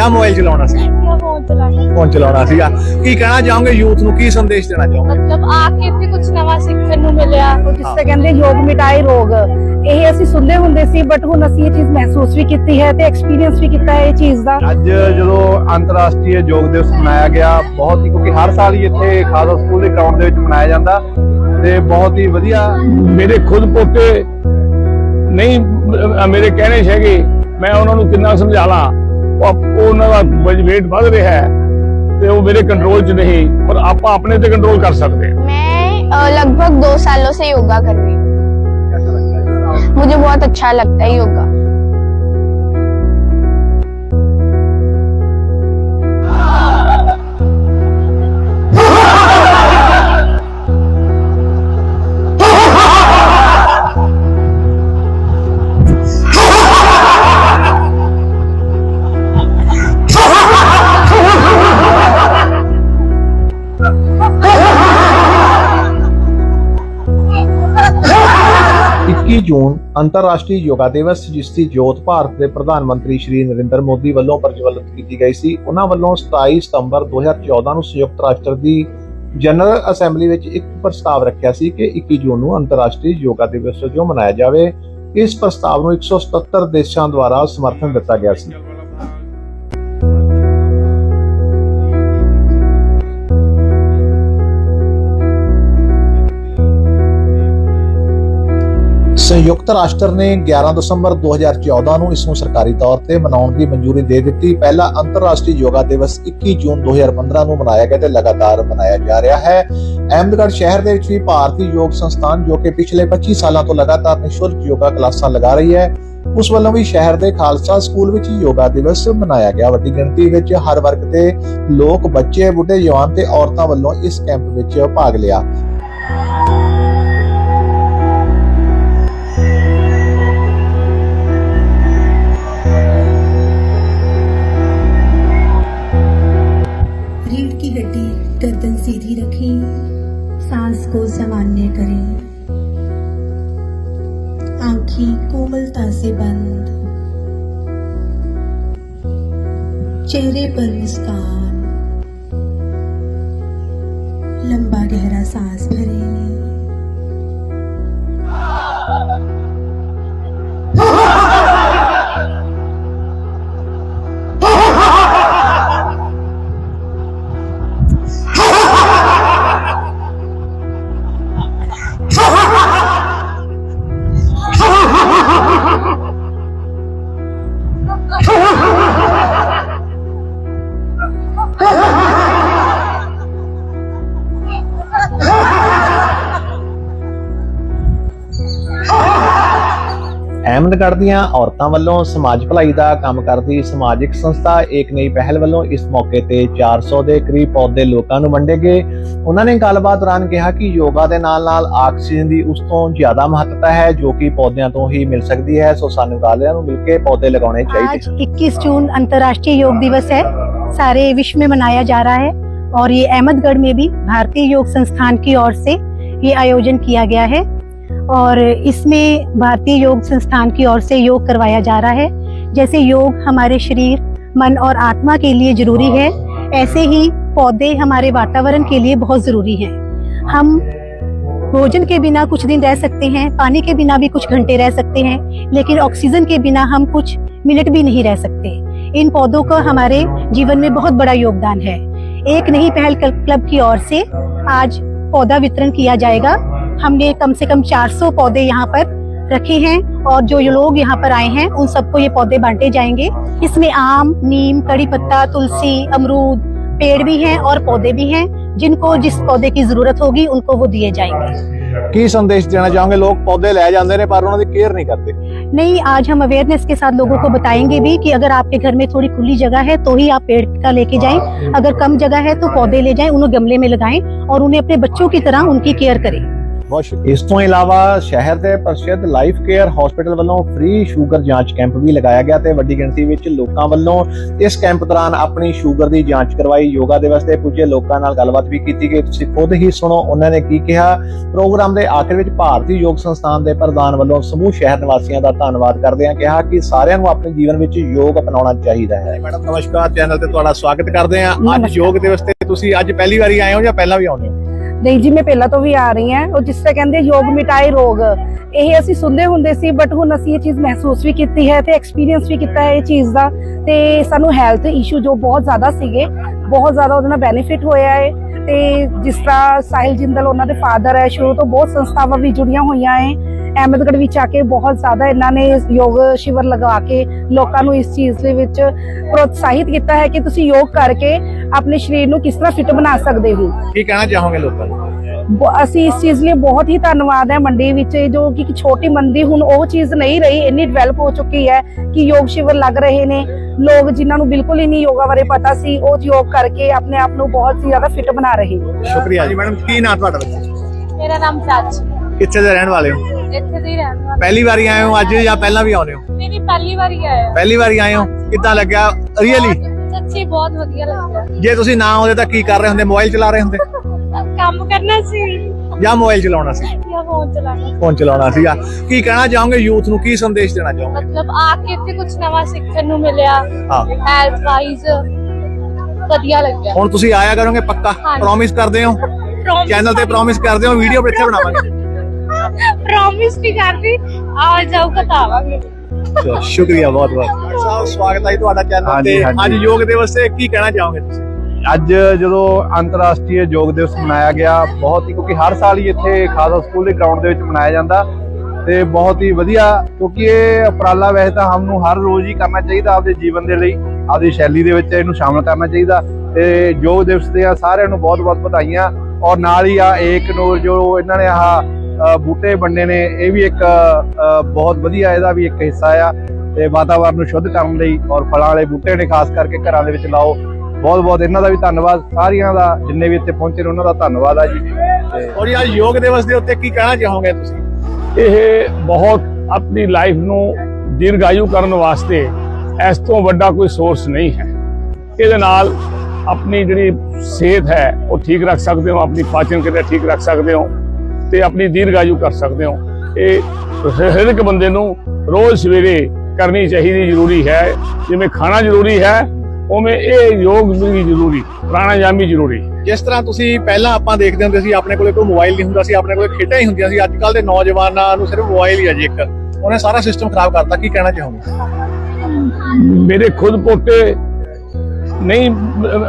ਜਾਂ ਮੋਬਾਈਲ ਚਲਾਉਣਾ ਸੀ? ਫੋਨ ਚਲਾਉਣਾ। ਫੋਨ ਚਲਾਉਣਾ ਸੀਗਾ। ਕੀ ਕਹਿਣਾ ਚਾਹੋਗੇ ਯੂਥ ਨੂੰ? ਕੀ ਸੰਦੇਸ਼ ਦੇਣਾ ਚਾਹੋਗੇ? ਮਤਲਬ ਆ ਕੇ ਇੱਥੇ ਕੁਝ ਨਵਾਂ ਸਿੱਖਣ ਨੂੰ ਮਿਲਿਆ। ਜਿਸ ਤੇ ਕਹਿੰਦੇ ਯੋਗ ਮਿਟਾਏ ਰੋਗ। ਇਹ ਅਸੀਂ ਸੁਣਦੇ ਹੁੰਦੇ ਸੀ ਬਟ ਹੁਣ ਅਸੀਂ ਇਹ ਚੀਜ਼ ਮਹਿਸੂਸ ਵੀ ਕੀਤੀ ਹੈ ਤੇ ਐਕਸਪੀਰੀਅੰਸ ਵੀ ਕੀਤਾ ਹੈ ਇਹ ਚੀਜ਼ ਦਾ। ਅੱਜ ਜਦੋਂ ਅੰਤਰਰਾਸ਼ਟਰੀ ਯੋਗ ਦਿਵਸ ਮਨਾਇਆ ਗਿਆ ਬਹੁਤ ਹੀ ਕਿਉਂਕਿ ਹਰ ਸਾਲ ਹੀ ਇੱਥੇ ਖਾਲਸਾ ਸਕੂਲ ਦੇ ਗਰਾਊਂਡ ਦੇ ਵਿੱਚ ਮਨਾਇਆ ਜਾਂਦਾ ਤੇ ਬਹੁਤ ਹੀ ਵਧੀਆ ਮੇਰੇ ਖੁਦ ਪੋਤੇ ਨਹੀਂ ਮੇਰੇ ਕਹਿਣੇ ਹੈਗੇ ਮੈਂ ਉਹਨਾਂ ਨੂੰ ਕਿੰਨਾ ਸਮਝਾ ਲਾਂ ਉਹ ਉਹ ਉਹਨਾਂ ਦਾ weight ਵੱਧ ਰਿਹਾ ਹੈ ਤੇ ਉਹ ਮੇਰੇ ਕੰਟਰੋਲ 'ਚ ਨਹੀਂ ਪਰ ਆਪਾਂ ਆਪਣੇ ਤੇ ਕੰਟਰੋਲ ਕਰ ਸਕਦੇ ਹਾਂ मैं अ, लगभग दो सालों से योगा कर रही हूँ मुझे बहुत अच्छा लगता है योगा ਜੂਨ ਅੰਤਰਰਾਸ਼ਟਰੀ ਯੋਗਾ ਦਿਵਸ, ਜਿਸ ਦੀ ਜੋਤ ਭਾਰਤ ਦੇ ਪ੍ਰਧਾਨ ਮੰਤਰੀ ਸ਼੍ਰੀ ਨਰਿੰਦਰ ਮੋਦੀ ਵੱਲੋਂ ਪ੍ਰਜਵਲਿਤ ਕੀਤੀ ਗਈ ਸੀ, ਉਹਨਾਂ ਵੱਲੋਂ 27 ਸਤੰਬਰ 2014 ਨੂੰ ਸੰਯੁਕਤ ਰਾਸ਼ਟਰ ਦੀ ਜਨਰਲ ਅਸੈਂਬਲੀ ਵਿੱਚ ਇੱਕ ਪ੍ਰਸਤਾਵ ਰੱਖਿਆ ਸੀ ਕਿ 21 ਜੂਨ ਨੂੰ ਅੰਤਰਰਾਸ਼ਟਰੀ ਯੋਗਾ ਦਿਵਸ ਵਜੋਂ ਮਨਾਇਆ ਜਾਵੇ। ਇਸ ਪ੍ਰਸਤਾਵ ਨੂੰ 177 ਦੇਸ਼ਾਂ ਦੁਆਰਾ ਸਮਰਥਨ ਦਿੱਤਾ ਗਿਆ ਸੀ। ਸੰਯੁਕਤ ਰਾਸ਼ਟਰ ਨੇ 11 ਦਸੰਬਰ 2014 ਨੂੰ ਇਸ ਨੂੰ ਸਰਕਾਰੀ ਤੌਰ ਤੇ ਮਨਾਉਣ ਦੀ ਮਨਜ਼ੂਰੀ ਦੇ ਦਿੱਤੀ। ਪਹਿਲਾ ਅੰਤਰਰਾਸ਼ਟਰੀ ਯੋਗਾ ਦਿਵਸ 21 ਜੂਨ 2015 ਨੂੰ ਮਨਾਇਆ ਗਿਆ ਤੇ ਲਗਾਤਾਰ ਮਨਾਇਆ ਜਾ ਰਿਹਾ ਹੈ। ਅਹਿਮਦਗੜ੍ਹ ਸ਼ਹਿਰ ਦੇ ਵਿੱਚ ਵੀ ਭਾਰਤੀ ਯੋਗ ਸੰਸਥਾਨ ਜੋ ਕਿ ਪਿਛਲੇ 25 ਸਾਲਾਂ ਤੋਂ ਲਗਾਤਾਰ ਨਿਸ਼ੁਲਕ ਯੋਗਾ ਕਲਾਸਾਂ ਲਗਾ ਰਹੀ ਹੈ, ਉਸ ਵੱਲੋਂ ਵੀ ਸ਼ਹਿਰ ਦੇ ਖਾਲਸਾ ਸਕੂਲ ਵਿੱਚ ਯੋਗਾ ਦਿਵਸ ਮਨਾਇਆ ਗਿਆ। ਵੱਡੀ ਗਿਣਤੀ ਵਿੱਚ ਹਰ ਵਰਗ ਦੇ ਲੋਕ, ਬੱਚੇ, ਬੁੱਢੇ, ਜਵਾਨ ਤੇ ਔਰਤਾਂ ਵੱਲੋਂ ਇਸ ਕੈਂਪ ਵਿੱਚ ਭਾਗ ਲਿਆ। सीधी सांस को सामान्य करें। आँखें कोमलता से बंद। चेहरे पर मुस्कान। लंबा गहरा सांस भरें। ਅਹਿਮਦਗੜ੍ਹ ਦੀਆਂ ਔਰਤਾਂ ਵੱਲੋਂ ਸਮਾਜ ਭਲਾਈ ਦਾ ਕੰਮ ਕਰਦੀ ਸਮਾਜਿਕ ਸੰਸਥਾ ਏਕ ਨਈ ਪਹਿਲ ਵੱਲੋਂ ਇਸ ਮੌਕੇ ਤੇ 400 ਦੇ ਕਰੀਬ ਪੌਦੇ ਲੋਕਾਂ ਨੂੰ ਵੰਡੇ ਗਏ ਉਹਨਾਂ ਨੇ ਗੱਲਬਾਤ ਦੌਰਾਨ ਕਿਹਾ ਕਿ ਯੋਗਾ ਦੇ ਨਾਲ-ਨਾਲ ਆਕਸੀਜਨ ਦੀ ਉਸ ਤੋਂ ਜ਼ਿਆਦਾ ਮਹੱਤਤਾ ਹੈ ਜੋ ਕਿ ਪੌਦਿਆਂ ਤੋਂ ਹੀ ਮਿਲ ਸਕਦੀ ਹੈ ਸੋ ਸਾਨੂੰ ਸਾਰਿਆਂ ਨੂੰ ਮਿਲ ਕੇ ਪੌਦੇ ਲਗਾਉਣੇ आज ਚਾਹੀਦੇ 21 जून अंतर्राष्ट्रीय योग दिवस है सारे विश्व में मनाया जा रहा है और ये अहमदगढ़ में भी भारतीय योग संस्थान की ओर से ये आयोजन किया गया है और इसमें भारतीय योग संस्थान की ओर से योग करवाया जा रहा है। जैसे योग हमारे शरीर, मन और आत्मा के लिए ज़रूरी है, ऐसे ही पौधे हमारे वातावरण के लिए बहुत ज़रूरी हैं। हम भोजन के बिना कुछ दिन रह सकते हैं, पानी के बिना भी कुछ घंटे रह सकते हैं, लेकिन ऑक्सीजन के बिना हम कुछ मिनट भी नहीं रह सकते। इन पौधों का हमारे जीवन में बहुत बड़ा योगदान है। एक नई पहल क्लब की ओर से आज पौधा वितरण किया जाएगा। हमने कम से कम 400 पौधे यहाँ पर रखे हैं और जो ये लोग यहाँ पर आए हैं उन सबको ये पौधे बांटे जाएंगे इसमें आम नीम कड़ी पत्ता तुलसी अमरूद पेड़ भी हैं और पौधे भी हैं जिनको जिस पौधे की जरूरत होगी उनको वो दिए जाएंगे ਕੀ ਸੰਦੇਸ਼ ਦੇਣਾ ਚਾਹੋਗੇ ਲੋਕ ਪੌਦੇ ਲੈ ਜਾਂਦੇ ਨੇ ਪਰ ਉਹਨਾਂ ਦੀ ਕੇਅਰ ਨਹੀਂ ਕਰਦੇ नहीं आज हम अवेयरनेस के साथ लोगों को बताएंगे भी कि अगर आपके घर में थोड़ी खुली जगह है तो ही आप पेड़ का लेके जाएं अगर कम जगह है तो पौधे ले जाएं उन्हें गमले में लगाएं और उन्हें अपने बच्चों की तरह उनकी केयर करें ਬਹੁਤ ਸ਼ੁਕਰੀਆ। ਇਸ ਤੋਂ ਇਲਾਵਾ ਸ਼ਹਿਰ ਦੇ ਪ੍ਰਸਿੱਧ ਲਾਈਫ ਕੇਅਰ ਹਸਪੀਟਲ ਵੱਲੋਂ ਫ੍ਰੀ ਸ਼ੂਗਰ ਜਾਂਚ ਕੈਂਪ ਵੀ ਲਗਾਇਆ ਗਿਆ ਤੇ ਵੱਡੀ ਗਿਣਤੀ ਵਿੱਚ ਲੋਕਾਂ ਵੱਲੋਂ ਇਸ ਕੈਂਪ ਦੌਰਾਨ ਆਪਣੀ ਸ਼ੂਗਰ ਦੀ ਜਾਂਚ ਕਰਵਾਈ। ਯੋਗਾ ਦਿਵਸ ਤੇ ਪੁੱਜੇ ਲੋਕਾਂ ਨਾਲ ਗੱਲਬਾਤ ਵੀ ਕੀਤੀ ਗਈ। ਤੁਸੀਂ ਖੁਦ ਹੀ ਸੁਣੋ ਉਹਨਾਂ ਨੇ ਕੀ ਕਿਹਾ। ਪ੍ਰੋਗਰਾਮ ਦੇ ਆਖਿਰ ਵਿੱਚ ਭਾਰਤੀ ਯੋਗ ਸੰਸਥਾਨ ਦੇ ਪ੍ਰਧਾਨ ਵੱਲੋਂ ਸਮੂਹ ਸ਼ਹਿਰ ਨਿਵਾਸੀਆਂ ਦਾ ਧੰਨਵਾਦ ਕਰਦੇ ਹਾਂ ਕਿਹਾ ਕਿ ਸਾਰਿਆਂ ਨੂੰ ਆਪਣੇ ਜੀਵਨ ਵਿੱਚ ਯੋਗ ਅਪਣਾਉਣਾ ਚਾਹੀਦਾ ਹੈ। ਮੈਡਮ ਨਮਸਕਾਰ। ਚੈਨਲ ਤੇ ਤੁਹਾਡਾ ਸਵਾਗਤ ਕਰਦੇ ਹਾਂ। ਅੱਜ। ਯੋਗ ਦਿਵਸ ਤੇ ਤੁਸੀਂ ਅੱਜ ਪਹਿਲੀ ਵਾਰੀ ਆਏ ਹੋ ਜਾਂ ਪਹਿਲਾਂ ਵੀ ਆਉਂਦੇ ਹੋ? ਨਹੀਂ ਜੀ, ਮੈਂ ਪਹਿਲਾਂ ਤੋਂ ਵੀ ਆ ਰਹੀ ਹਾਂ। ਉਹ ਜਿਸ ਤਰ੍ਹਾਂ ਕਹਿੰਦੇ ਯੋਗ ਮਿਟਾਏ ਰੋਗ। ਇਹ ਅਸੀਂ ਸੁਣਦੇ ਹੁੰਦੇ ਸੀ ਬਟ ਹੁਣ ਅਸੀਂ ਇਹ ਚੀਜ਼ ਮਹਿਸੂਸ ਵੀ ਕੀਤੀ ਹੈ ਤੇ ਐਕਸਪੀਰੀਅੰਸ ਵੀ ਕੀਤਾ ਹੈ ਇਹ ਚੀਜ਼ ਦਾ। ਤੇ ਸਾਨੂੰ ਹੈਲਥ ਇਸ਼ੂ ਜੋ ਬਹੁਤ ਜ਼ਿਆਦਾ ਸੀਗੇ, ਬਹੁਤ ਜ਼ਿਆਦਾ ਉਹਦੇ ਨਾਲ ਬੈਨੀਫਿਟ ਹੋਇਆ ਹੈ। ਤੇ ਜਿਸ ਤਰ੍ਹਾਂ ਸਾਹਿਲ ਜਿੰਦਲ, ਉਹਨਾਂ ਦੇ ਫਾਦਰ ਹੈ, ਸ਼ੁਰੂ ਤੋਂ ਬਹੁਤ ਸੰਸਥਾਵਾਂ ਵੀ ਜੁੜੀਆਂ ਹੋਈਆਂ ਹੈ। ਅਹਿਮਦਗੜ੍ਹ ਵਿੱਚ ਆ ਕੇ ਬਹੁਤ ਜ਼ਿਆਦਾ ਇਹਨਾਂ ਨੇ ਯੋਗ ਸ਼ਿਵਰ ਲਗਾ ਕੇ ਲੋਕਾਂ ਨੂੰ ਇਸ ਚੀਜ਼ ਦੇ ਵਿੱਚ ਪ੍ਰੋਤਸਾਹਿਤ ਕੀਤਾ ਹੈ ਕਿ ਤੁਸੀਂ ਯੋਗ ਕਰਕੇ ਆਪਣੇ ਸਰੀਰ ਨੂੰ ਕਿਸ ਤਰ੍ਹਾਂ ਫਿੱਟ ਬਣਾ ਸਕਦੇ ਹੋ। ਕੀ ਕਹਿਣਾ ਚਾਹੋਗੇ ਲੋਕਾਂ ਨੂੰ? ਅਸੀਂ ਇਸ ਚੀਜ਼ ਲਈ ਬਹੁਤ ਹੀ ਧੰਨਵਾਦ ਹੈ ਮੰਡੀ ਵਿੱਚ ਜੋ ਕਿ ਇੱਕ ਛੋਟੀ ਮੰਡੀ ਹੁਣ ਉਹ ਚੀਜ਼ ਨਹੀਂ ਰਹੀ ਇੰਨੀ ਡਿਵੈਲਪ ਹੋ ਚੁੱਕੀ ਹੈ ਕਿ ਯੋਗ ਸ਼ਿਵਰ ਲੱਗ ਰਹੇ ਨੇ। ਲੋਕ ਜਿਨ੍ਹਾਂ ਨੂੰ ਬਿਲਕੁਲ ਹੀ ਨਹੀਂ ਯੋਗਾ ਬਾਰੇ ਪਤਾ ਸੀ ਉਹ ਯੋਗ ਕਰਕੇ ਆਪਣੇ ਆਪ ਨੂੰ ਬਹੁਤ ਹੀ ਜ਼ਿਆਦਾ ਫਿੱਟ ਬਣਾ ਰਹੇ ਨੇ। ਸ਼ੁਕਰੀਆ ਜੀ ਮੈਡਮ ਕੀ ਨਾਮ ਤੁਹਾਡਾ ਬੱਚੇ? ਮੇਰਾ ਨਾਮ ਚਾਚੀ। ਕਿੱਥੇ ਦੇ ਰਹਿਣ ਵਾਲੇ ਹੋ? ਇੱਥੇ ਦੀ ਰਹਿਣ ਵਾਲੀ ਪਹਿਲੀ ਵਾਰੀ ਆਏ ਹੋ ਅੱਜ ਜਾਂ ਪਹਿਲਾਂ ਵੀ ਆਉਂਦੇ ਹੋ? ਮੇਰੀ ਪਹਿਲੀ ਵਾਰੀ ਆਇਆ ਪਹਿਲੀ ਵਾਰੀ ਆਏ ਹੋ? ਕਿੱਦਾਂ ਲੱਗਿਆ? ਰੀਅਲੀ ਸੱਚੀ ਬਹੁਤ ਵਧੀਆ ਲੱਗਿਆ। ਜੇ ਤੁਸੀਂ ਨਾ ਆਉਂਦੇ ਤਾਂ ਕੀ ਕਰ ਰਹੇ ਹੁੰਦੇ? ਮੋਬਾਈਲ ਚਲਾ ਰਹੇ ਹੁੰਦੇ? ਕੰਮ ਕਰਨਾ ਸੀ। ਜਾਂ ਮੋਬਾਈਲ ਚਲਾਉਣਾ ਸੀ? ਜਾਂ ਫੋਨ ਚਲਾਉਣਾ। ਫੋਨ ਚਲਾਉਣਾ ਸੀਗਾ ਕੀ ਕਹਿਣਾ ਚਾਹੋਗੇ ਯੂਥ ਨੂੰ? ਕੀ ਸੰਦੇਸ਼ ਦੇਣਾ ਚਾਹੋਗੇ? ਮਤਲਬ ਆ ਕੇ ਇੱਥੇ ਕੁਝ ਨਵਾਂ ਸਿੱਖਣ ਨੂੰ ਮਿਲਿਆ। ਹਾਂ। ਹੈਲਥ ਵਾਈਜ਼ ਵਧੀਆ ਲੱਗਿਆ। ਹੁਣ ਤੁਸੀਂ ਆਇਆ ਕਰੋਗੇ ਪੱਕਾ। ਪ੍ਰੋਮਿਸ ਕਰਦੇ ਹੋ? ਚੈਨਲ ਤੇ ਪ੍ਰੋਮਿਸ ਕਰਦੇ ਹੋ? ਵੀਡੀਓ ਇੱਥੇ ਬਣਾਵਾਂਗੇ। ਪ੍ਰੋਮਿਸ ਨਹੀਂ ਕਰਦੀ। ਆ ਜਾਊਗਾ ਤਾਂ ਆਵਾਂਗੇ ਚਲੋ, ਸ਼ੁਕਰੀਆ ਬਹੁਤ ਬਹੁਤ। ਸਾਹਿਬ ਸਵਾਗਤ ਹੈ ਜੀ ਤੁਹਾਡਾ ਚੈਨਲ ਹਾਂਜੀ, ਤੇ। ਹਾਂਜੀ। ਅੱਜ ਯੋਗ ਦਿਵਸ ਤੇ ਕੀ ਕਹਿਣਾ ਚਾਹੋਗੇ ਤੁਸੀਂ? ਅੱਜ ਜਦੋਂ ਅੰਤਰਰਾਸ਼ਟਰੀ ਯੋਗ ਦਿਵਸ ਮਨਾਇਆ ਗਿਆ ਬਹੁਤ ਹੀ ਕਿਉਂਕਿ ਹਰ ਸਾਲ ਹੀ ਇੱਥੇ ਖਾਲਸਾ ਸਕੂਲ ਦੇ ਗਰਾਊਂਡ ਦੇ ਵਿੱਚ ਮਨਾਇਆ ਜਾਂਦਾ। ਤੇ ਬਹੁਤ ਹੀ ਵਧੀਆ ਕਿਉਂਕਿ ਇਹ ਉਪਰਾਲਾ ਵੈਸੇ ਤਾਂ ਹਮ ਨੂੰ ਹਰ ਰੋਜ਼ ਹੀ ਕਰਨਾ ਚਾਹੀਦਾ ਆਪਦੇ ਜੀਵਨ ਦੇ ਲਈ ਆਪਦੀ ਸ਼ੈਲੀ ਦੇ ਵਿੱਚ ਇਹਨੂੰ ਸ਼ਾਮਲ ਕਰਨਾ ਚਾਹੀਦਾ। ਤੇ ਯੋਗ ਦਿਵਸ ਦੇ ਆ ਸਾਰਿਆਂ ਨੂੰ ਬਹੁਤ-ਬਹੁਤ ਵਧਾਈਆਂ। ਔਰ ਨਾਲ ਹੀ ਆ ਏਕ ਨੂਰ ਜੋ ਇਹਨਾਂ ਨੇ ਆਹ ਬੂਟੇ ਵੰਡੇ ਨੇ ਇਹ ਵੀ ਇੱਕ ਬਹੁਤ ਵਧੀਆ ਇਹਦਾ ਵੀ ਇੱਕ ਹਿੱਸਾ ਆ ਤੇ ਵਾਤਾਵਰਨ ਨੂੰ ਸ਼ੁੱਧ ਕਰਨ ਲਈ ਔਰ ਫਲਾਂ ਵਾਲੇ ਬੂਟੇ ਨੇ ਖਾਸ ਕਰਕੇ ਘਰਾਂ ਦੇ ਵਿੱਚ ਲਾਓ। ਬਹੁਤ ਬਹੁਤ ਇਹਨਾਂ ਦਾ ਵੀ ਧੰਨਵਾਦ। ਸਾਰਿਆਂ ਦਾ ਜਿੰਨੇ ਵੀ ਇੱਥੇ ਪਹੁੰਚੇ ਨੇ ਉਹਨਾਂ ਦਾ ਧੰਨਵਾਦ ਆ ਜੀ। ਤੇ ਔਰ ਅੱਜ ਯੋਗ ਦਿਵਸ ਦੇ ਉੱਤੇ ਕੀ ਕਹਿਣਾ ਚਾਹੋਗੇ ਤੁਸੀਂ? ਇਹ ਬਹੁਤ ਆਪਣੀ ਲਾਈਫ ਨੂੰ ਦੀਰਘਾਯੂ ਕਰਨ ਵਾਸਤੇ ਇਸ ਤੋਂ ਵੱਡਾ ਕੋਈ ਸੋਰਸ ਨਹੀਂ ਹੈ। ਇਹਦੇ ਨਾਲ ਆਪਣੀ ਜਿਹੜੀ ਸਿਹਤ ਹੈ ਉਹ ਠੀਕ ਰੱਖ ਸਕਦੇ ਹੋ ਆਪਣੀ ਪਾਚਨ ਕਿਰਿਆ ਠੀਕ ਰੱਖ ਸਕਦੇ ਹੋ। ਤੇ ਆਪਣੀ ਦੀਰਘਾਯੂ ਕਰ ਸਕਦੇ ਹੋ। ਇਹ ਹਰ ਇੱਕ ਬੰਦੇ ਨੂੰ ਰੋਜ਼ ਸਵੇਰੇ ਕਰਨੀ ਚਾਹੀਦੀ ਜ਼ਰੂਰੀ ਹੈ। ਜਿਵੇਂ ਖਾਣਾ ਜ਼ਰੂਰੀ ਹੈ ਉਵੇਂ ਇਹ ਯੋਗ ਵੀ ਜ਼ਰੂਰੀ ਪ੍ਰਾਣਾਯਾਮ ਵੀ ਜ਼ਰੂਰੀ। ਜਿਸ ਤਰ੍ਹਾਂ ਤੁਸੀਂ ਪਹਿਲਾਂ ਆਪਾਂ ਦੇਖਦੇ ਹੁੰਦੇ ਸੀ ਆਪਣੇ ਕੋਲੇ ਕੋਈ ਮੋਬਾਈਲ ਨਹੀਂ ਹੁੰਦਾ ਸੀ ਆਪਣੇ ਕੋਲੇ ਖੇਡਾਂ ਹੀ ਹੁੰਦੀਆਂ ਸੀ। ਅੱਜ ਕੱਲ ਦੇ ਨੌਜਵਾਨਾਂ ਨੂੰ ਸਿਰਫ ਮੋਬਾਈਲ ਹੀ ਹੈ ਜੀ ਇੱਕ। ਉਹਨੇ ਸਾਰਾ ਸਿਸਟਮ ਖਰਾਬ ਕਰਤਾ ਕੀ ਕਹਿਣਾ ਚਾਹੋਗੇ? ਮੇਰੇ ਖੁਦ ਪੋਤੇ ਨਹੀਂ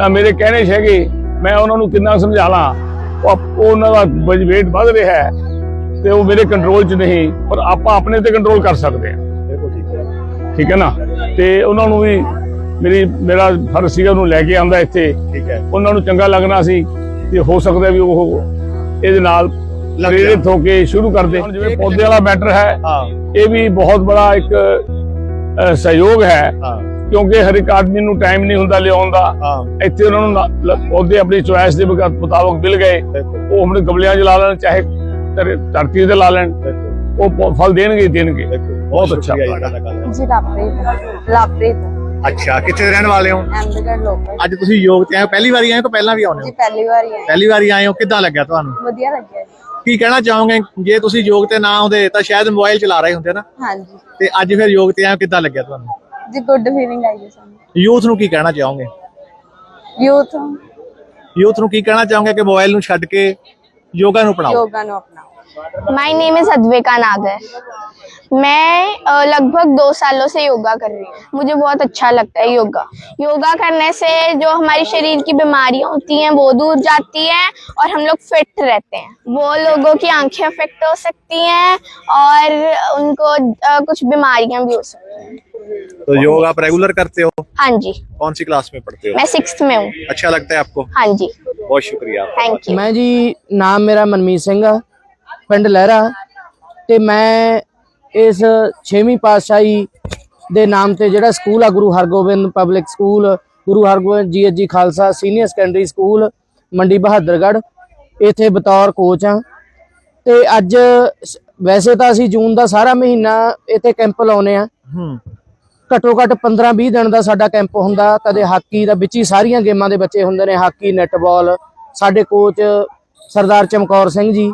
ਮੇਰੇ ਕਹਿਣੇ ਹੈਗੇ ਮੈਂ ਉਹਨਾਂ ਨੂੰ ਕਿੰਨਾ ਸਮਝਾ ਆਪ- ਉਹਨਾਂ ਦਾ weight ਵੱਧ ਰਿਹਾ ਹੈ ਤੇ ਉਹ ਮੇਰੇ ਕੰਟਰੋਲ 'ਚ ਨਹੀਂ ਪਰ ਆਪਾਂ ਆਪਣੇ ਤੇ ਕੰਟਰੋਲ ਕਰ ਸਕਦੇ ਹਾਂ। ਠੀਕ ਹੈ। ਨਾ? ਤੇ ਉਹਨਾਂ ਨੂੰ ਵੀ ਮੇਰੀ ਮੇਰਾ ਫਰਜ਼ ਸੀਗਾ ਉਹਨੂੰ ਲੈ ਕੇ ਆਂਦਾ ਇੱਥੇ। ਠੀਕ ਹੈ। ਉਹਨਾਂ ਨੂੰ ਚੰਗਾ ਲੱਗਣਾ ਸੀ ਤੇ ਹੋ ਸਕਦਾ ਵੀ ਉਹ ਇਹਦੇ ਨਾਲ ਲੱਗ ਪ੍ਰੇਰਿਤ ਹੋ ਕੇ ਸ਼ੁਰੂ ਕਰਦੇ ਹੁਣ ਜਿਵੇਂ ਪੌਦੇ ਵਾਲਾ ਮੈਟਰ ਹੈ ਇਹ ਵੀ ਬਹੁਤ ਬੜਾ ਇੱਕ ਸਹਿਯੋਗ ਹਾਂ। ਕਿਉਂਕਿ ਹਰ ਇੱਕ ਆਦਮੀ ਨੂੰ ਟਾਈਮ ਨਹੀਂ ਹੁੰਦਾ ਲਿਆਉਣ ਦਾ। ਇੱਥੇ ਉਹਨਾਂ ਨੂੰ ਪੌਦੇ ਆਪਣੀ ਚੁਆਇਸ ਦੇ ਮੁਤਾਬਕ ਮਿਲ ਗਏ। ਉਹ ਹੁਣ ਗਮਲਿਆਂ 'ਚ ਲਾ ਲੈਣ ਚਾਹੇ ਧਰਤੀ ਤੇ ਲਾ ਲੈਣ। ਉਹ ਫਲ ਦੇਣਗੇ ਦੇਣਗੇ। ਬਹੁਤ ਅੱਛਾ ਜੀ ਲਾਪਰੀਤ ਅੱਛਾ ਕਿੱਥੇ ਰਹਿਣ ਵਾਲੇ ਹੋ? ਅੱਜ ਤੁਸੀਂ ਯੋਗ ਤੇ ਪਹਿਲੀ ਵਾਰੀ ਆਏ ਤਾਂ ਪਹਿਲਾਂ ਵੀ ਆਉਨੇ ਹੋ? ਪਹਿਲੀ ਵਾਰੀ ਆਏ ਪਹਿਲੀ ਵਾਰੀ ਆਏ ਹੋ? ਕਿੱਦਾਂ ਲੱਗਿਆ ਤੁਹਾਨੂੰ? ਵਧੀਆ ਲੱਗਿਆ ਜੀ। ਕੀ ਕਹਿਣਾ ਚਾਹੋਗੇ? ਜੇ ਤੁਸੀਂ ਯੋਗ ਤੇ ਨਾ ਆਉਂਦੇ ਤਾਂ ਸ਼ਾਇਦ ਮੋਬਾਈਲ ਚਲਾ ਰਹੇ ਹੁੰਦੇ ਨਾ? ਹਾਂਜੀ। ਤੇ ਅੱਜ ਫਿਰ ਯੋਗ ਤੇ ਆਏ ਕਿੱਦਾਂ ਲੱਗਿਆ ਤੁਹਾਨੂੰ? ਜੀ ਗੁੱਡ ਫੀਲਿੰਗ ਆਈ ਹੈ ਸਾਨੂੰ। ਯੂਥ ਨੂੰ ਕੀ ਕਹਿਣਾ ਚਾਹੋਗੇ? ਯੂਥ ਯੂਥ ਨੂੰ ਕੀ ਕਹਿਣਾ ਚਾਹੋਗੇ ਕਿ ਮੋਬਾਈਲ ਨੂੰ ਛੱਡ ਕੇ ਯੋਗਾ ਨੂੰ ਅਪਣਾਓ? ਯੋਗਾ ਨੂੰ ਅਪਣਾਓ। My name is Advika Nagar. मैं लगभग दो सालों से योगा कर रही हूँ। मुझे बहुत अच्छा लगता है योगा। योगा करने से जो हमारी शरीर की बीमारियाँ होती हैं वो दूर जाती हैं और हम लोग फिट रहते हैं। वो लोगों की आँखें अफेक्ट हो सकती हैं और उनको कुछ बीमारियाँ भी हो सकती हैं। तो योगा आप रेगुलर करते हो? हाँ जी। कौन सी क्लास में पढ़ते हो? मैं सिक्स में हूँ। अच्छा लगता है आपको? हाँ जी। बहुत शुक्रिया थैंक यू मैं जी नाम मेरा मनमीत सिंह पिंड लहरा मैं ਇਸ 6ਵੀਂ ਪਾਤਸ਼ਾਹੀ ਦੇ ਨਾਮ ਤੇ ਜਿਹੜਾ ਸਕੂਲ ਆ Guru Hargobind public school Guru Hargobind ji ji Khalsa senior secondary school ਮੰਡੀ ਬਹਾਦਰਗੜ੍ਹ ਇੱਥੇ ਬਤੌਰ ਕੋਚ ਆ। ਤੇ ਅੱਜ ਵੈਸੇ ਤਾਂ ਅਸੀਂ ਜੂਨ ਦਾ ਸਾਰਾ ਮਹੀਨਾ ਇੱਥੇ ਕੈਂਪ ਲਾਉਨੇ ਆ। ਹੂੰ। ਘੱਟੋ ਘੱਟ 15-20 ਦਿਨ ਦਾ ਸਾਡਾ ਕੈਂਪ ਹੁੰਦਾ। ਕਦੇ ਹਾਕੀ ਦਾ ਵਿੱਚ ਹੀ ਸਾਰੀਆਂ ਗੇਮਾਂ ਦੇ ਬੱਚੇ ਹੁੰਦੇ ਨੇ ਹਾਕੀ ਨੈਟਬਾਲ ਸਾਡੇ ਕੋਚ ਸਰਦਾਰ ਚਮਕੌਰ ਸਿੰਘ ਜੀ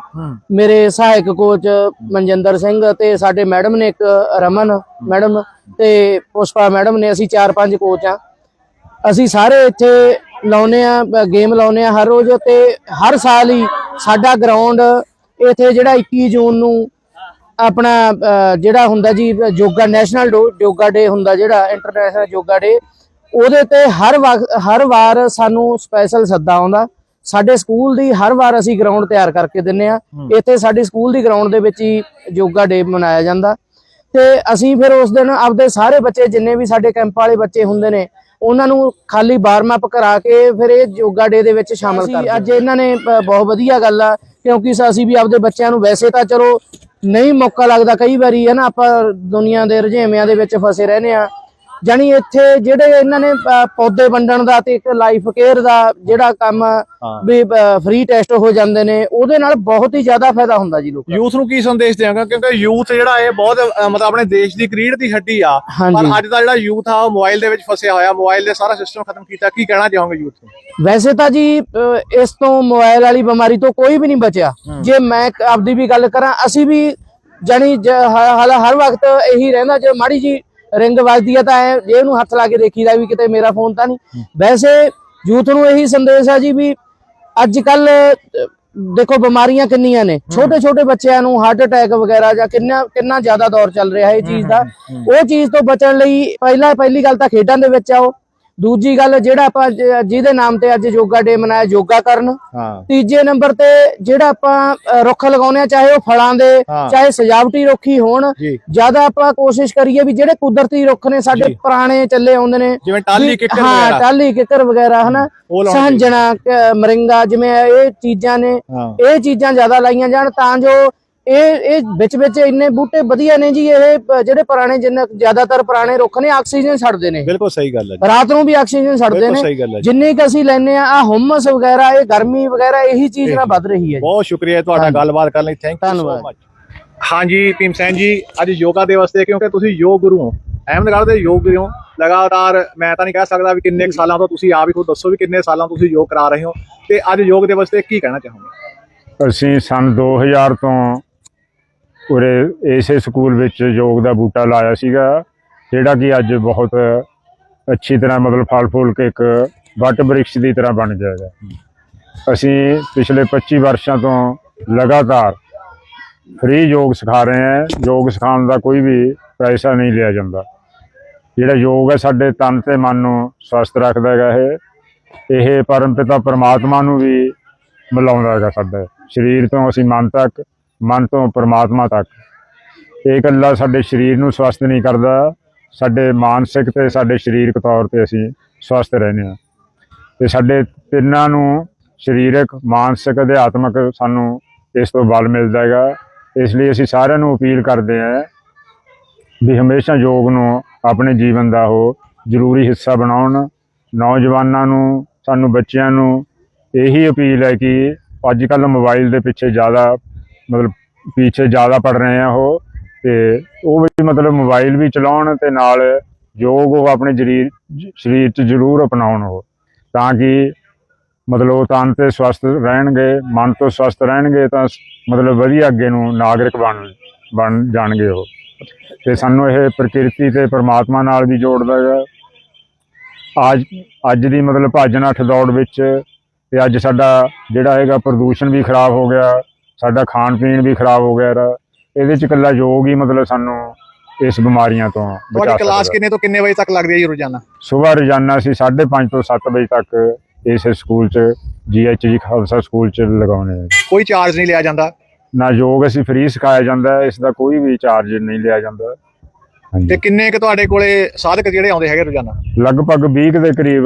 ਮੇਰੇ ਸਹਾਇਕ ਕੋਚ ਮਨਜਿੰਦਰ ਸਿੰਘ ਤੇ ਸਾਡੇ ਮੈਡਮ ਨੇ ਇੱਕ ਰਮਨ ਮੈਡਮ ਤੇ ਪੁਸ਼ਪਾ ਮੈਡਮ ਨੇ ਅਸੀਂ ਚਾਰ ਪੰਜ ਕੋਚ ਆ ਅਸੀਂ ਸਾਰੇ ਇੱਥੇ ਲਾਉਨੇ ਆ ਗੇਮ ਲਾਉਨੇ ਆ ਹਰ ਰੋਜ਼ ਤੇ ਹਰ ਸਾਲ ਹੀ ਸਾਡਾ ਗਰਾਊਂਡ ਇੱਥੇ ਜਿਹੜਾ 21 ਜੂਨ ਨੂੰ ਆਪਣਾ ਜਿਹੜਾ ਹੁੰਦਾ ਜੀ ਯੋਗਾ ਨੈਸ਼ਨਲ ਯੋਗਾ ਡੇ ਹੁੰਦਾ ਜਿਹੜਾ ਇੰਟਰਨੈਸ਼ਨਲ ਯੋਗਾ ਡੇ ਉਹਦੇ ਤੇ ਹਰ ਹਰ ਵਾਰ ਸਾਨੂੰ ਸਪੈਸ਼ਲ ਸੱਦਾ ਆਉਂਦਾ। ਸਾਡੇ ਸਕੂਲ ਦੀ ਹਰ ਵਾਰ ਅਸੀਂ ਗਰਾਊਂਡ ਤਿਆਰ ਕਰਕੇ ਦਿੰਨੇ ਆ। ਇੱਥੇ ਸਾਡੀ ਸਕੂਲ ਦੀ ਗਰਾਊਂਡ ਦੇ ਵਿੱਚ ਹੀ ਯੋਗਾ ਡੇ ਮਨਾਇਆ ਜਾਂਦਾ। ਤੇ ਅਸੀਂ ਫਿਰ ਉਸ ਦਿਨ ਆਪਦੇ ਸਾਰੇ ਬੱਚੇ ਜਿੰਨੇ ਵੀ ਸਾਡੇ ਕੈਂਪ ਵਾਲੇ ਬੱਚੇ ਹੁੰਦੇ ਨੇ ਉਹਨਾਂ ਨੂੰ ਖਾਲੀ ਵਾਰਮ ਅਪ ਕਰਾ ਕੇ ਫਿਰ ਇਹ ਯੋਗਾ ਡੇ ਦੇ ਵਿੱਚ ਸ਼ਾਮਲ ਕਰਦੇ ਅੱਜ ਇਹਨਾਂ ਨੇ ਬਹੁਤ ਵਧੀਆ ਗੱਲ ਆ ਕਿਉਂਕਿ ਅਸੀਂ ਵੀ ਆਪਦੇ ਬੱਚਿਆਂ ਨੂੰ ਵੈਸੇ ਤਾਂ ਚਲੋ ਨਹੀਂ ਮੌਕਾ ਲੱਗਦਾ ਕਈ ਵਾਰੀ ਹੈ ਨਾ ਆਪਾਂ ਦੁਨੀਆ ਦੇ ਰੁਝੇਵਿਆਂ ਦੇ ਵਿੱਚ ਫਸੇ ਰਹਿੰਦੇ ਆ ਜਾਨੀ ਇੱਥੇ ਜਿਹੜੇ ਇਹਨਾਂ ਨੇ ਪੌਦੇ ਵੰਡਣ ਦਾ ਤੇ ਇੱਕ ਲਾਈਫ ਕੇਅਰ ਦਾ ਜਿਹੜਾ ਕੰਮ ਵੀ ਫ੍ਰੀ ਟੈਸਟ ਹੋ ਜਾਂਦੇ ਨੇ ਉਹਦੇ ਨਾਲ ਬਹੁਤ ਹੀ ਜ਼ਿਆਦਾ ਫਾਇਦਾ ਹੁੰਦਾ ਜੀ ਲੋਕਾਂ ਯੂਥ ਨੂੰ ਕੀ ਸੰਦੇਸ਼ ਦੇਵਾਂਗਾ ਕਿਉਂਕਿ ਯੂਥ ਜਿਹੜਾ ਇਹ ਬਹੁਤ ਮਤਲਬ ਆਪਣੇ ਦੇਸ਼ ਦੀ ਕਰੀੜ ਦੀ ਹੱਡੀ ਆ। ਪਰ ਅੱਜ ਦਾ ਜਿਹੜਾ ਯੂਥ ਆ ਉਹ ਮੋਬਾਈਲ ਦੇ ਵਿੱਚ ਫਸਿਆ ਹੋਇਆ। ਮੋਬਾਈਲ ਦੇ ਸਾਰਾ ਸਿਸਟਮ ਖਤਮ ਕੀਤਾ। ਕੀ ਕਹਿਣਾ ਚਾਹੋਗੇ ਯੂਥ ਨੂੰ? ਵੈਸੇ ਤਾਂ ਜੀ ਇਸ ਤੋਂ ਮੋਬਾਈਲ ਵਾਲੀ ਬਿਮਾਰੀ ਤੋਂ ਕੋਈ ਵੀ ਨਹੀਂ ਬਚਿਆ। ਜੇ ਮੈਂ ਆਪਦੀ ਵੀ ਗੱਲ ਕਰਾਂ ਅਸੀਂ ਵੀ ਜਾਨੀ ਹਾਲ ਹਰ ਵਕਤ ਇਹੀ ਰਹਿੰਦਾ ਜੇ ਮਾੜੀ ਜੀ ਰਿੰਗ ਵੱਜਦੀ ਆ ਤਾਂ ਜੇ ਉਹਨੂੰ ਹੱਥ ਲਾ ਕੇ ਦੇਖੀਦਾ ਵੀ ਕਿਤੇ ਮੇਰਾ ਫੋਨ ਤਾਂ ਨਹੀਂ। ਵੈਸੇ ਯੂਥ ਨੂੰ ਇਹੀ ਸੰਦੇਸ਼ ਆ ਜੀ ਵੀ ਅੱਜ ਕੱਲ ਦੇਖੋ ਬਿਮਾਰੀਆਂ ਕਿੰਨੀਆਂ ਨੇ। ਛੋਟੇ ਛੋਟੇ ਬੱਚਿਆਂ ਨੂੰ ਹਾਰਟ ਅਟੈਕ ਵਗੈਰਾ ਜਾਂ ਕਿੰਨਾ ਕਿੰਨਾ ਜ਼ਿਆਦਾ ਦੌਰ ਚੱਲ ਰਿਹਾ ਹੈ ਇਹ ਚੀਜ਼ ਦਾ। ਉਹ ਚੀਜ਼ ਤੋਂ ਬਚਣ ਲਈ ਪਹਿਲਾ ਪਹਿਲੀ ਗੱਲ ਤਾਂ ਖੇਡਾਂ ਦੇ ਵਿੱਚ ਆਓ। ਦੂਜੀ ਗੱਲ ਜਿਹੜਾ ਆਪਾਂ ਜਿਹਦੇ ਨਾਮ ਤੇ ਅੱਜ ਯੋਗਾ ਡੇ ਮਨਾਇਆ ਯੋਗਾ ਕਰਨ ਹਾਂ ਤੀਜੇ ਨੰਬਰ ਤੇ ਜਿਹੜਾ ਆਪਾਂ ਰੁੱਖ ਲਗਾਉਨੇ ਆ ਚਾਹੇ ਉਹ ਫਲਾਂ ਦੇ ਹਾਂ। ਚਾਹੇ ਸਜਾਵਟੀ ਰੁੱਖੀ ਹੋਣ ਜ਼ਿਆਦਾ ਆਪਾਂ ਕੋਸ਼ਿਸ਼ ਕਰੀਏ ਵੀ ਜਿਹੜੇ ਕੁਦਰਤੀ ਰੁੱਖ ਨੇ ਸਾਡੇ। ਪੁਰਾਣੇ ਚੱਲੇ ਆਉਂਦੇ ਨੇ ਜਿਵੇਂ ਟਾਹਲੀ, ਵੀ- ਕਿੱਕਰ ਹਾਂ ਵਗੈਰਾ। ਟਾਲੀ ਕਿੱਕਰ ਵਗੈਰਾ ਹਨਾ। ਸਹੰਜਣਾ ਮਰਿੰਗਾ ਜਿਵੇਂ ਇਹ ਚੀਜ਼ਾਂ ਨੇ ਹਾਂ ਇਹ ਚੀਜ਼ਾਂ ਜ਼ਿਆਦਾ ਲਾਈਆਂ ਜਾਣ ਤਾਂ ਜੋ ਇਹ ਇਹ ਵਿੱਚ ਵਿੱਚ ਇੰਨੇ ਬੂਟੇ ਵਧੀਆ ਨੇ ਜੀ ਇਹ ਜਿਹੜੇ ਪੁਰਾਣੇ ਜਿੰਨੇ ਜ਼ਿਆਦਾਤਰ ਪੁਰਾਣੇ ਰੁੱਖ ਨੇ ਆਕਸੀਜਨ ਛੱਡਦੇ ਨੇ। ਬਿਲਕੁਲ ਸਹੀ ਗੱਲ ਹੈ ਜੀ। ਰਾਤ ਨੂੰ ਵੀ ਆਕਸੀਜਨ ਛੱਡਦੇ ਬਿਲਕੁਲ ਨੇ। ਸਹੀ ਗੱਲ ਹੈ ਜੀ। ਜਿੰਨੀ ਕਿ ਅਸੀਂ ਲੈਨੇ ਆ ਆ ਹੁਮਸ ਵਗੈਰਾ ਇਹ ਗਰਮੀ ਵਗੈਰਾ ਇਹੀ ਚੀਜ਼ ਨਾਲ ਵੱਧ ਰਹੀ ਹੈ ਜੀ। ਬਹੁਤ ਸ਼ੁਕਰੀਆ ਤੁਹਾਡਾ। ਗੱਲਬਾਤ ਕਰਨ ਲਈ। Thank you so. ਮਚ ਹਾਂਜੀ ਭੀਮ ਸੈਨ ਜੀ ਅੱਜ ਯੋਗਾ ਦਿਵਸ ਤੇ ਕਿਉਂਕਿ ਤੁਸੀਂ ਯੋਗ ਗੁਰੂ ਹੋ। ਅਹਿਮਦਗੜ੍ਹ ਦੇ ਯੋਗ ਗੁਰੂ ਹੋ। ਲਗਾਤਾਰ ਮੈਂ ਤਾਂ ਨਹੀਂ ਕਹਿ ਸਕਦਾ ਵੀ ਕਿੰਨੇ ਸਾਲਾਂ ਤੋਂ ਤੁਸੀਂ ਆਪ ਹੀ ਖੁਦ ਦੱਸੋ ਵੀ ਕਿੰਨੇ ਸਾਲਾਂ ਤੋਂ ਤੁਸੀਂ ਯੋਗ ਕਰਾ ਰਹੇ ਹੋ। ਤੇ ਅੱਜ ਯੋਗ ਦਿਵਸ ਤੇ ਕੀ ਕਹਿਣਾ ਚਾਹੋਗੇ? ਅਸੀਂ ਸਨ 2000 ਤੋਂ ਉਰੇ ਇਸੇ ਸਕੂਲ ਵਿੱਚ ਯੋਗ ਦਾ ਬੂਟਾ ਲਾਇਆ ਸੀਗਾ, ਜਿਹੜਾ ਕਿ ਅੱਜ ਬਹੁਤ ਅੱਛੀ ਤਰ੍ਹਾਂ ਮਤਲਬ ਫਲ ਫੁੱਲ ਕੇ ਇੱਕ ਵੱਟ ਬ੍ਰਿਕਸ਼ ਦੀ ਤਰ੍ਹਾਂ ਬਣ ਗਿਆ ਹੈ ਅਸੀਂ ਪਿਛਲੇ 25 ਵਰਸ਼ਾਂ ਤੋਂ ਲਗਾਤਾਰ ਫ੍ਰੀ ਯੋਗ ਸਿਖਾ ਰਹੇ ਹਾਂ, ਯੋਗ ਸਿਖਾਉਣ ਦਾ ਕੋਈ ਵੀ ਪੈਸਾ ਨਹੀਂ ਲਿਆ ਜਾਂਦਾ। ਜਿਹੜਾ ਯੋਗ ਹੈ, ਸਾਡੇ ਤਨ ਤੇ ਮਨ ਨੂੰ ਸਵਸਥ ਰੱਖਦਾ ਹੈਗਾ ਇਹ। ਇਹ ਪਰਮਪਿਤਾ ਪਰਮਾਤਮਾ ਨੂੰ ਵੀ ਮਿਲਾਉਂਦਾ ਹੈਗਾ ਸਾਡਾ। ਸਰੀਰ ਤੋਂ ਅਸੀਂ ਮਨ ਤੱਕ ਮਨ ਤੋਂ ਪਰਮਾਤਮਾ ਤੱਕ। ਇਹ ਇਕੱਲਾ ਸਾਡੇ ਸਰੀਰ ਨੂੰ ਸਵਸਥ ਨਹੀਂ ਕਰਦਾ। ਸਾਡੇ ਮਾਨਸਿਕ ਤੇ ਸਾਡੇ ਸਰੀਰਕ ਤੌਰ ਤੇ ਅਸੀਂ ਸਵਸਥ ਰਹਿੰਦੇ ਹਾਂ। ਤੇ ਸਾਡੇ ਤਿੰਨਾਂ ਨੂੰ ਸਰੀਰਕ, ਮਾਨਸਿਕ ਅਧਿਆਤਮਕ ਸਾਨੂੰ ਇਸ ਤੋਂ ਬਲ ਮਿਲਦਾ ਹੈਗਾ। ਇਸ ਲਈ ਅਸੀਂ ਸਾਰਿਆਂ ਨੂੰ ਅਪੀਲ ਕਰਦੇ ਹਾਂ ਵੀ ਹਮੇਸ਼ਾ ਯੋਗ ਨੂੰ ਆਪਣੇ ਜੀਵਨ ਦਾ ਉਹ ਜ਼ਰੂਰੀ ਹਿੱਸਾ ਬਣਾਉਣ। ਨੌਜਵਾਨਾਂ ਨੂੰ, ਸਾਨੂੰ ਬੱਚਿਆਂ ਨੂੰ ਇਹੀ ਅਪੀਲ ਹੈ ਕਿ ਅੱਜ ਕੱਲ ਮੋਬਾਈਲ ਦੇ ਪਿੱਛੇ ਜ਼ਿਆਦਾ ਮਤਲਬ ਪਿੱਛੇ ਜ਼ਿਆਦਾ ਪੜ ਰਹੇ ਆ ਉਹ ਤੇ ਉਹ ਵੀ ਮਤਲਬ ਮੋਬਾਈਲ ਵੀ ਚਲਾਉਣ ਤੇ ਨਾਲ ਯੋਗ ਉਹ ਆਪਣੇ ਸਰੀਰ ਸਰੀਰ 'ਚ ਜ਼ਰੂਰ ਅਪਣਾਉਣ ਉਹ। ਤਾਂ ਕਿ ਮਤਲਬ ਉਹ ਤਨ ਤੇ ਸਵਸਥ ਰਹਿਣਗੇ, ਮਨ ਤੋਂ ਸਵਸਥ ਰਹਿਣਗੇ ਤਾਂ ਮਤਲਬ ਵਧੀਆ ਅੱਗੇ ਨੂੰ ਨਾਗਰਿਕ ਬਣ ਬਣ ਜਾਣਗੇ ਉਹ। ਤੇ ਸਾਨੂੰ ਇਹ ਪ੍ਰਕਿਰਤੀ ਤੇ ਪਰਮਾਤਮਾ ਨਾਲ ਵੀ ਜੋੜਦਾ ਹੈ ਅੱਜ ਅੱਜ ਦੀ ਮਤਲਬ ਭੱਜ ਨੱਠ ਦੌੜ ਵਿੱਚ ਤੇ ਅੱਜ ਸਾਡਾ ਜਿਹੜਾ ਹੈਗਾ ਪ੍ਰਦੂਸ਼ਣ ਵੀ ਖਰਾਬ ਹੋ ਗਿਆ। ਸਾਡਾ ਖਾਣ ਪੀਣ ਵੀ ਖਰਾਬ ਹੋ ਗਿਆ ਰਾ ਇਹਦੇ ਚ ਇਕੱਲਾ ਯੋਗ ਹੀ ਮਤਲਬ ਸਾਨੂੰ ਇਸ ਬਿਮਾਰੀਆਂ ਤੋਂ ਤੁਹਾਡੀ ਬਚਾ ਕਲਾਸ ਸਕਦਾ। ਕਿੰਨੇ ਤੋਂ ਕਿੰਨੇ ਵਜੇ ਤੱਕ ਲੱਗਦੀ ਹੈ ਜੀ ਰੋਜ਼ਾਨਾ? ਸਵੇਰ ਰੋਜ਼ਾਨਾ ਅਸੀਂ 5:30 ਤੋਂ 7 ਵਜੇ ਤੱਕ ਇਸ ਸਕੂਲ ਚ ਜੀਐਚਜੀ ਖਾਲਸਾ ਸਕੂਲ ਚ ਲਗਾਉਣੇ ਆ ਕੋਈ ਚਾਰਜ ਨਹੀਂ ਲਿਆ ਜਾਂਦਾ? ਨਾ ਯੋਗ ਅਸੀਂ ਫ੍ਰੀ ਸਿਖਾਇਆ ਜਾਂਦਾ ਇਸ ਦਾ ਕੋਈ ਵੀ ਚਾਰਜ ਨਹੀਂ ਲਿਆ ਜਾਂਦਾ। ਹਾਂਜੀ। ਤੇ ਕਿੰਨੇ ਕੁ ਤੁਹਾਡੇ ਕੋਲੇ ਸਾਧਕ ਜਿਹੜੇ ਆਉਂਦੇ ਹੈਗੇ ਰੋਜ਼ਾਨਾ? ਲਗਭਗ 20 ਕੁ ਦੇ ਕਰੀਬ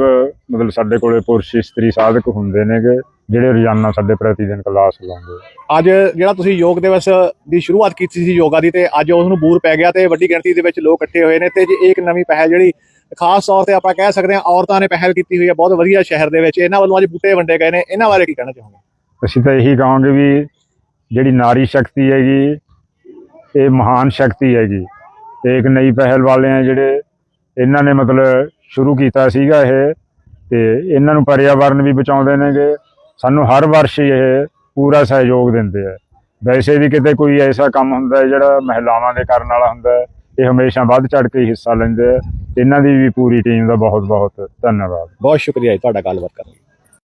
ਮਤਲਬ ਸਾਡੇ ਕੋਲੇ ਪੁਰਸ਼ ਇਸਤਰੀ ਸਾਧਕ ਹੁੰਦੇ ਨੇਗੇ ਜਿਹੜੇ ਰੋਜ਼ਾਨਾ ਸਾਡੇ ਪ੍ਰਤੀ ਦਿਨ ਕਲਾਸ ਲਾਉਂਦੇ। ਅੱਜ ਜਿਹੜਾ ਤੁਸੀਂ ਯੋਗ ਦਿਵਸ ਦੀ ਸ਼ੁਰੂਆਤ ਕੀਤੀ ਸੀ ਯੋਗਾ ਦੀ ਤੇ ਅੱਜ ਉਸ ਨੂੰ ਬੂਰ ਪੈ ਗਿਆ ਤੇ ਵੱਡੀ ਗਿਣਤੀ ਦੇ ਵਿੱਚ ਲੋਕ ਇਕੱਠੇ ਹੋਏ ਨੇ ਤੇ ਜੇ ਇੱਕ ਨਵੀਂ ਪਹਿਲ ਜਿਹੜੀ ਖਾਸ ਤੌਰ ਤੇ ਆਪਾਂ ਕਹਿ ਸਕਦੇ ਹਾਂ ਔਰਤਾਂ ਨੇ ਪਹਿਲ ਕੀਤੀ ਹੋਈ ਹੈ ਬਹੁਤ ਵਧੀਆ ਸ਼ਹਿਰ ਦੇ ਵਿੱਚ। ਇਹਨਾਂ ਵੱਲੋਂ ਅੱਜ ਬੂਟੇ ਵੰਡੇ ਗਏ ਨੇ। ਇਹਨਾਂ ਬਾਰੇ ਕੀ ਕਹਿਣਾ ਚਾਹੋਗੇ? ਅਸੀਂ ਤਾਂ ਇਹੀ ਕਹਾਂਗੇ ਵੀ ਜਿਹੜੀ ਨਾਰੀ ਸ਼ਕਤੀ ਹੈਗੀ ਇਹ ਮਹਾਨ ਸ਼ਕਤੀ ਹੈਗੀ। ਤੇ ਇੱਕ ਨਈ ਪਹਿਲ ਵਾਲੇ ਆ ਜਿਹੜੇ ਇਹਨਾਂ ਨੇ ਮਤਲਬ ਸ਼ੁਰੂ ਕੀਤਾ ਸੀਗਾ ਇਹ, ਤੇ ਇਹਨਾਂ ਨੂੰ ਪਰਿਆਵਰਨ ਵੀ ਬਚਾਉਂਦੇ ਨੇਗੇ। ਸਾਨੂੰ ਹਰ ਵਰਸ਼ ਇਹ ਪੂਰਾ ਸਹਿਯੋਗ ਦਿੰਦੇ ਆ। ਵੈਸੇ ਵੀ ਕਿਤੇ ਕੋਈ ਐਸਾ ਕੰਮ ਹੁੰਦਾ ਜਿਹੜਾ ਮਹਿਲਾਵਾਂ ਦੇ ਕਰਨ ਵਾਲਾ ਹੁੰਦਾ ਹੈ, ਇਹ ਹਮੇਸ਼ਾ ਵੱਧ ਚੜ ਕੇ ਹਿੱਸਾ ਲੈਂਦੇ ਆ। ਇਹਨਾਂ ਦੀ ਵੀ ਪੂਰੀ ਟੀਮ ਦਾ ਬਹੁਤ ਬਹੁਤ ਧੰਨਵਾਦ। ਬਹੁਤ ਸ਼ੁਕਰੀਆ ਜੀ ਤੁਹਾਡਾ ਗੱਲਬਾਤ ਕਰਨ ਲਈ।